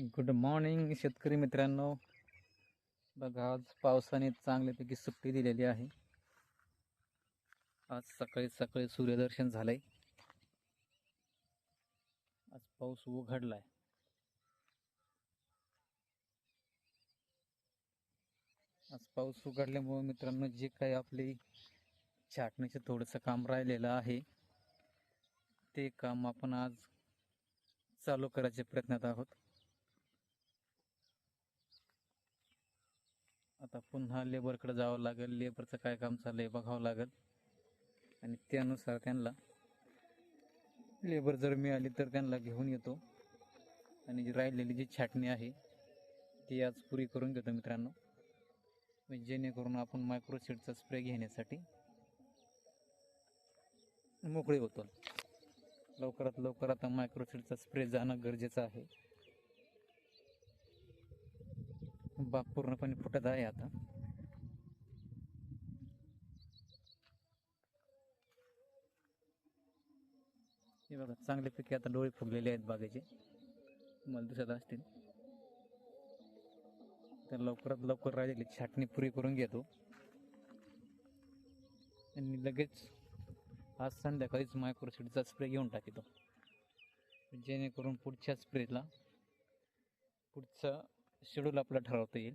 Good morning शेतकरी मित्रांनो. बघा आज पावसाने चांगल्यापैकी सुट्टी दिलेली आहे. आज सकाळी सकाळी सूर्यदर्शन झालंय. आज पाऊस उघडलाय. आज पाऊस उघडल्यामुळे मित्रांनो जे काही आपली छाटण्याचं थोडंसं काम राहिलेलं आहे ते काम आपण आज चालू करायच्या प्रयत्नात आहोत. आता पुन्हा लेबरकडे जावं लागेल लेबरचं काय काम चाललंय बघावं लागेल. आणि त्यानुसार त्यांना लेबर जर मिळाली तर त्यांना घेऊन येतो. आणि जी राहिलेली जी छाटणी आहे ती आज पुरी करून घेतो मित्रांनो. म्हणजे जेणेकरून आपण मायक्रोसीडचा स्प्रे घेण्यासाठी मोकळे होतो. लवकरात लवकर आता मायक्रोसीडचा स्प्रे जाणं गरजेचं आहे. बाग पूर्णपणे फुटत आहे आता. हे बघा चांगल्यापैकी आता डोळे फुगलेले आहेत बागेचे. तुम्हाला दिसत असतील. तर लवकरात लवकर राहिलेली छाटणी पुरी करून घेतो. आणि लगेच आज संध्याकाळीच मायक्रोसीडचा स्प्रे घेऊन टाकतो. जेणेकरून पुढच्या स्प्रेला पुढचा शेड्यूल आपला ठरवता येईल.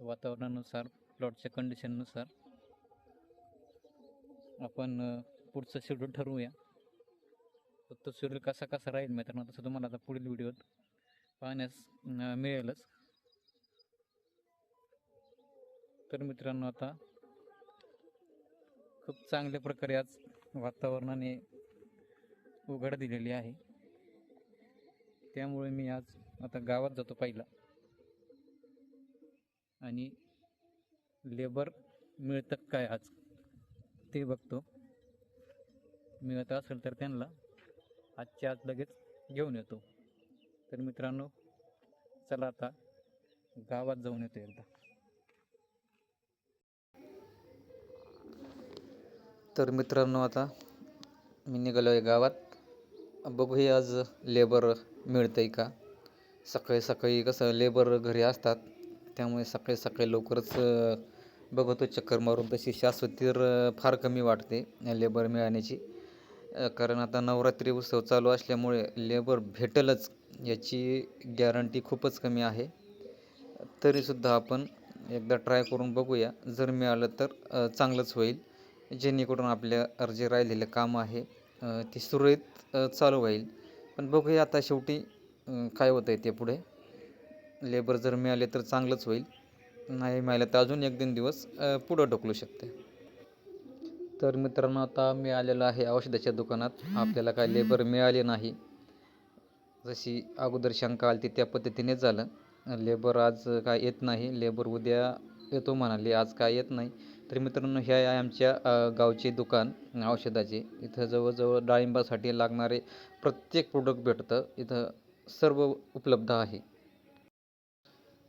वातावरणानुसार प्लॉटच्या कंडिशननुसार आपण पुढचं शेड्यूल ठरवूया. तर तो शेड्यूल कसा कसा राहील मित्रांनो तसं तुम्हाला आता पुढील व्हिडिओत पाहण्यास मिळेलच. तर मित्रांनो आता खूप चांगल्या प्रकारे आज वातावरणाने उघड दिलेली आहे. त्यामुळे मी आज आता गावात जातो पहिला. आणि लेबर मिळतं काय आज? ते बघतो. मिळत असेल तर त्यांना आजच्या आज लगेच घेऊन येतो. तर मित्रांनो चला आता गावात जाऊन येतो एकदा. तर मित्रांनो आता मी निघालो आहे गावात. बघूया आज लेबर मिळतं आहे का? सकाळी सकाळी कसं लेबर घरी असतात त्यामुळे सकाळी सकाळी लवकरच बघतो चक्कर मारून. तशी शाश्वती फार कमी वाटते लेबर मिळण्याची. कारण आता नवरात्री उत्सव चालू असल्यामुळे लेबर भेटेलच याची गॅरंटी खूपच कमी आहे. तरीसुद्धा आपण एकदा ट्राय करून बघूया. जर मिळालं तर चांगलंच होईल. जेणेकरून आपल्या जे राहिलेलं काम आहे ती ते सुरळीत चालू होईल. पण बघूया आता शेवटी काय होतं आहे ते पुढे? लेबर जर मिळाले तर चांगलंच होईल. नाही मिळालं तर अजून एक दोन दिवस पुढं ढकलू शकते. तर मित्रांनो आता मी आलेलो आहे औषधाच्या दुकानात. आपल्याला काय लेबर मिळाले नाही. जशी अगोदर शंका आली ती त्या पद्धतीने झालं. लेबर आज काय येत नाही. लेबर उद्या येतो म्हणाले आज काय येत नाही. तर मित्रांनो हे आहे आमच्या गावचे दुकान औषधाचे. इथं जवळजवळ डाळिंबासाठी लागणारे प्रत्येक प्रोडक्ट भेटतं. इथं सर्व उपलब्ध आहे.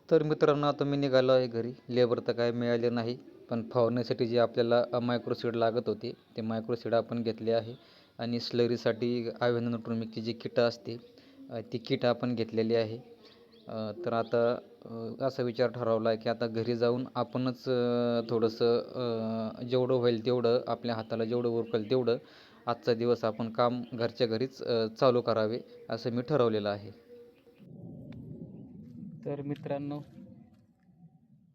तर मित्रांनो आता मी निघालो आहे घरी. लेबर तर काय मिळाले नाही पण फवारण्यासाठी जे आपल्याला मायक्रोसीड लागत होते ते मायक्रोसीड आपण घेतले आहे. आणि स्लरीसाठी आव्हेनोट्रोमिकची जी किटं असते ती किट आपण घेतलेली आहे. तर आता असा विचार ठरवला आहे की आता घरी जाऊन आपणच थोडंसं जेवढं होईल तेवढं आपल्या हाताला जेवढं उरकेल तेवढं आजचा दिवस आपण काम घरच्या घरीच चालू करावे असं मी ठरवलेलं आहे. तर मित्रांनो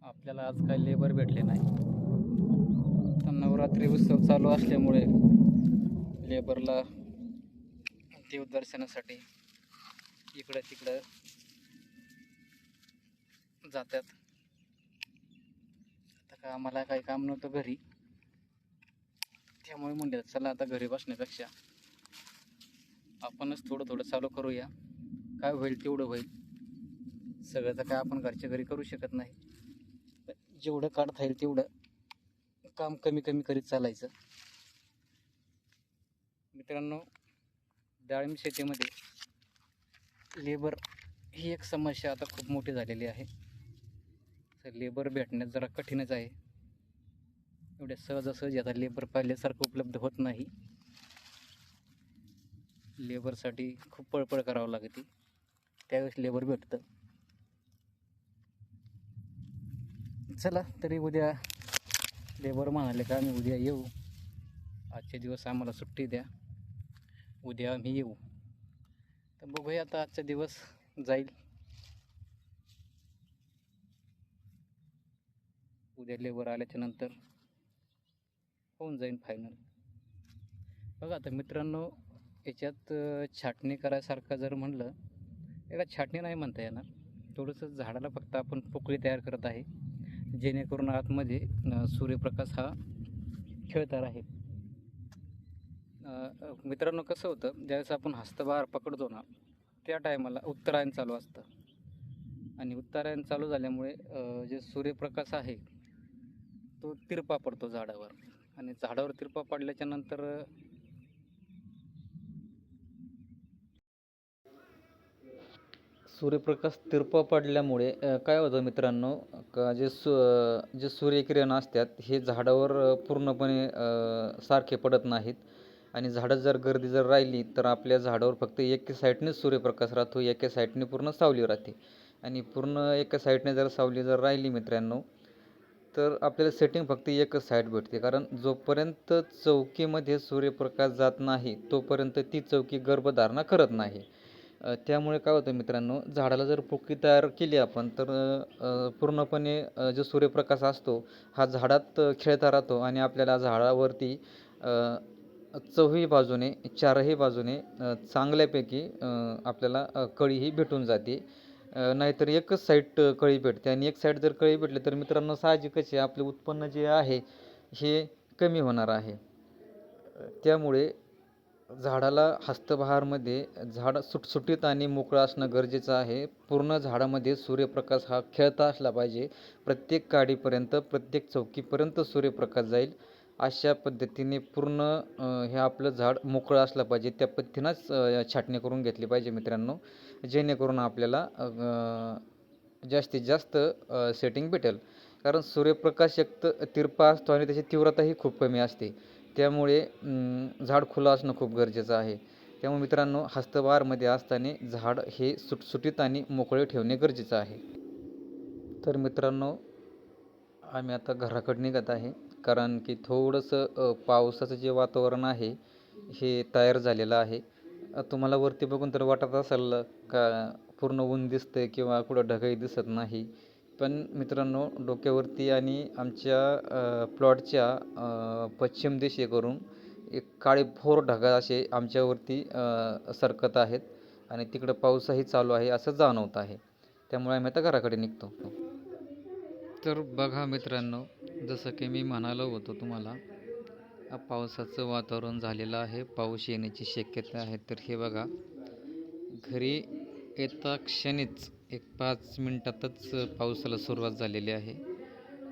आपल्याला आज काही लेबर भेटले नाही. तर नवरात्री उत्सव चालू असल्यामुळे लेबरला देवदर्शनासाठी इकडं तिकडं जातात. आता का आम्हाला काही काम नव्हतं घरी. त्यामुळे म्हणलं चला आता घरी बसण्यापेक्षा आपणच थोडं थोडं चालू करूया. काय होईल तेवढं होईल. सगळं तर काय आपण घरच्या घरी करू शकत नाही. जेवढं काढता येईल तेवढं काम कमी कमी करीत चालायचं. मित्रांनो डाळिंब शेतीमध्ये लेबर ही एक समस्या आता खूप मोठी झालेली आहे. तर लेबर भेटण्यात जरा कठीणच आहे. एवढ्या सहजासहजी आता लेबर पाहिल्यासारखं उपलब्ध होत नाही. लेबरसाठी खूप पळपळ करावं लागते. त्यावेळेस लेबर भेटतं. चला तरी उद्या लेबर म्हणाले का आम्ही उद्या येऊ. आजचे दिवस आम्हाला सुट्टी द्या. उद्या आम्ही येऊ. तर बघूया आता आजचा दिवस जाईल. उद्या लेबर आल्याच्यानंतर होऊन जाईल फायनल बघा आता मित्रांनो याच्यात छाटणी करायसारखं जर म्हणलं याला छाटणी नाही म्हणता येणार. थोडंसं झाडाला फक्त आपण पोकळी तयार करत आहे जेणेकरून आतमध्ये सूर्यप्रकाश हा खेळता राहील मित्रांनो कसं होतं ज्यावेळेस आपण हस्तभार पकडतो ना त्या टायमाला उत्तरायण चालू असतं. आणि उत्तरायण चालू झाल्यामुळे जे सूर्यप्रकाश आहे तो तिरपा पडतो झाडावर. आणि झाडावर तिरपा पाडल्याच्या नंतर सूर्यप्रकाश तिरपा पडल्यामुळे काय होतं मित्रांनो का जे सु जे सूर्यकिरण असतात हे झाडावर पूर्णपणे सारखे पडत नाहीत. आणि झाडं जर गर्दी जर राहिली तर आपल्या झाडावर फक्त एका साईडनेच सूर्यप्रकाश राहतो एका साईडने पूर्ण सावली राहते. आणि पूर्ण एका साईडने जर सावली जर राहिली मित्रांनो तर आपल्याला सेटिंग फक्त एकच साईड भेटते. कारण जोपर्यंत चौकीमध्ये सूर्यप्रकाश जात नाही तोपर्यंत ती चौकी गर्भधारणा करत नाही. त्यामुळे काय होतं मित्रांनो झाडाला जर पोकी तयार केली आपण तर पूर्णपणे जो सूर्यप्रकाश असतो हा झाडात खेळता राहतो आणि आपल्याला झाडावरती चौही बाजूने चारही बाजूने चांगल्यापैकी आपल्याला कळीही भेटून जाते. नाहीतर एकच साईड कळी भेटते आणि एक साईड जर कळी भेटली तर मित्रांनो साहजिकच आहे आपले उत्पन्न जे आहे हे कमी होणार आहे. त्यामुळे झाडाला हस्तबहारमध्ये झाड सुटसुटीत आणि मोकळं असणं गरजेचं आहे. पूर्ण झाडामध्ये सूर्यप्रकाश हा खेळता असला पाहिजे. प्रत्येक काडीपर्यंत प्रत्येक चौकीपर्यंत सूर्यप्रकाश जाईल. अशा पद्धतीने पूर्ण हे आपलं झाड मोकळं असलं पाहिजे. त्या पद्धतीनंच छाटणी करून घेतली पाहिजे मित्रांनो. जेणेकरून आपल्याला जास्तीत जास्त सेटिंग भेटेल. कारण सूर्यप्रकाश एक तर तिरपा असतो आणि त्याची तीव्रताही खूप कमी असते. त्यामुळे झाड खुलं असणं खूप गरजेचं आहे. त्यामुळे मित्रांनो हस्तवारमध्ये असताना झाड हे सुटसुटीत आणि मोकळे ठेवणे गरजेचं आहे. तर मित्रांनो आम्ही आता घराकडे निघत आहे. कारण की थोडंसं पावसाचं जे वातावरण आहे हे तयार झालेलं आहे. तुम्हाला वरती बघून तर वाटत असेल का पूर्ण ऊन दिसतंय किंवा कुठं ढगही दिसत नाही. पण मित्रांनो डोक्यावरती आणि आमच्या प्लॉटच्या पश्चिम दिशेकरून एक काळे भोर ढगा असे आमच्यावरती सरकत आहेत आणि तिकडं पाऊसही चालू आहे असं जाणवत आहे. त्यामुळे आम्ही आता घराकडे निघतो. तर बघा मित्रांनो जसं की मी म्हणालो होतो तुम्हाला पावसाचं वातावरण झालेलं आहे पाऊस येण्याची शक्यता आहे. तर हे बघा घरी येता क्षणीच एक पाच मिनटातच पावसाला सुरुवात झालेली आहे.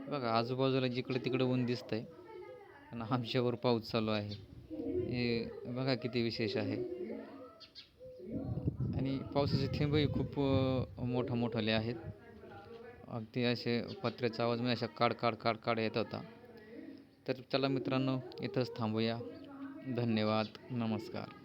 बघा आजूबाजूला जिकडं तिकडं ऊन दिसतंय आणि आमच्यावर पाऊस चालू आहे. हे बघा किती विशेष आहे. आणि पावसाचे थेंबही खूप मोठा मोठाले आहेत. अगदी असे पत्र्याचा आवाज म्हणजे अशा काड काड काड काड येत होता. तर चला मित्रांनो इथंच थांबूया. धन्यवाद. नमस्कार.